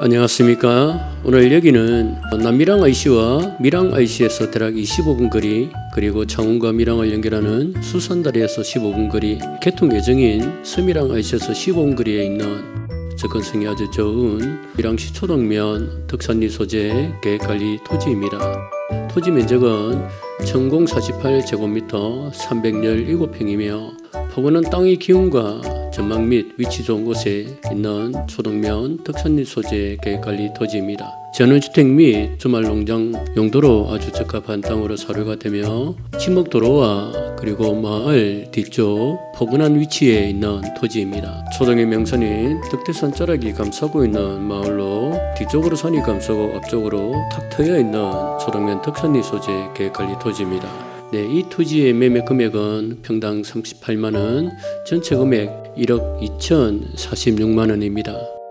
안녕하십니까. 오늘 여기는 남미랑 IC와 미랑 IC에서 대략 25분 거리 그리고 창원과 미랑을 연결하는 수산다리에서 15분 거리 개통 예정인 서미랑 IC에서 15분 거리에 있는 접근성이 아주 좋은 미랑시 초동면 덕산리 소재 계획관리 토지입니다. 토지 면적은 1048제곱미터 317평이며 포근한 땅의 기운과 전망 및 위치 좋은 곳에 있는 초동면 덕산리 소재 계획관리 토지입니다. 전원주택 및 주말농장 용도로 아주 적합한 땅으로 사료가 되며 지목도로와 그리고 마을 뒤쪽 포근한 위치에 있는 토지입니다. 초동의 명산인 덕대산 자락이 감싸고 있는 마을로 뒤쪽으로 산이 감싸고 앞쪽으로 탁 트여 있는 초동면 덕산리 소재 계획관리 토지입니다. 네, 이 토지의 매매 금액은 평당 38만 원, 전체 금액 1억 2천 46만 원입니다.